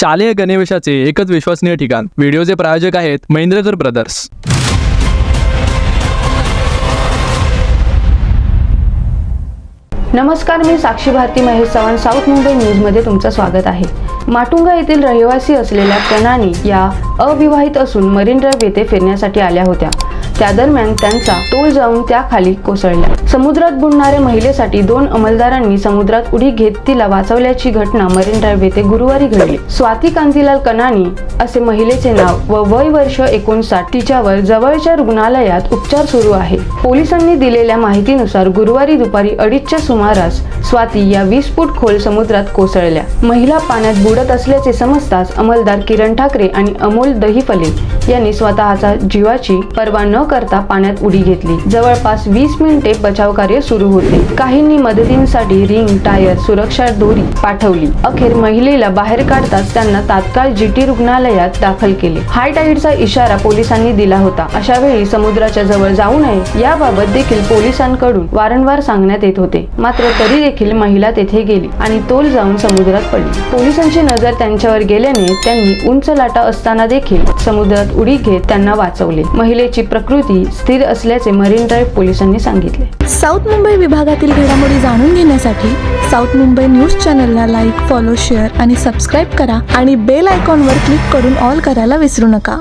शालेय गणवेशाचे एकच विश्वसनीय ठिकाण. व्हिडिओचे प्रायोजक आहेत महेंद्रकर ब्रदर्स नमस्कार मी साक्षी भारती महेश चव्हाण साऊथ मुंबई न्यूजमध्ये तुमचं स्वागत आहे. माटुंगा येथील रहिवासी असलेल्या प्रणानी या अविवाहित असून मरीन ड्राईव्ह येथे फिरण्यासाठी आल्या होत्या. त्या दरम्यान त्यांचा तोल जाऊन त्या खाली कोसळल्या समुद्रात बुडणाऱ्या महिलेसाठी दोन अंमलदारांनी समुद्रात उडी घेत तिला वाचवल्याची घटना मरीन ड्राईव्ह येथे गुरुवारी घडली. स्वाती कांतीलाल कनानी असे महिलेचे नाव व वय वर्ष एकोणसाठ तिच्यावर जवळच्या रुग्णालयात उपचार सुरू आहे. पोलिसांनी दिलेल्या माहितीनुसार गुरुवारी दुपारी अडीचच्या सुमारास स्वाती या वीस फूट खोल समुद्रात कोसळल्या. महिला पाण्यात बुडत असल्याचे समजताच अंमलदार किरण ठाकरे आणि अमोल दहिफले यांनी स्वतःचा जीवाची पर्वा न करता पाण्यात उडी घेतली. जवळपास वीस मिनिटे बचाव कार्य सुरू होते. काहींनी मदतीसाठी रिंग टायर सुरक्षा दोरी पाठवली. अखेर महिलेला बाहेर काढताच त्यांना तात्काळ जीटी रुग्णालयात दाखल केले. हाय टाईडचा इशारा पोलिसांनी दिला होता. अशा वेळी समुद्राच्या जवळ जाऊ नये याबाबत देखील पोलिसांकडून वारंवार सांगण्यात येत होते. मात्र तरी देखील महिला तेथे गेली आणि तोल जाऊन समुद्रात पडली. पोलिसांची नजर त्यांच्यावर गेल्याने त्यांनी उंच लाटा असताना देखील समुद्रात उडी घेत त्यांना वाचवले. महिलेची प्रकृती प्रकृती स्थिर असल्याचे मरीन ड्राईव्ह पोलिसांनी सांगितले. साऊथ मुंबई विभागातील घडामोडी जाणून घेण्यासाठी साऊथ मुंबई न्यूज चॅनलला लाईक फॉलो शेअर आणि सबस्क्राईब करा आणि बेल आयकॉनवर क्लिक करून ऑल करायला विसरू नका.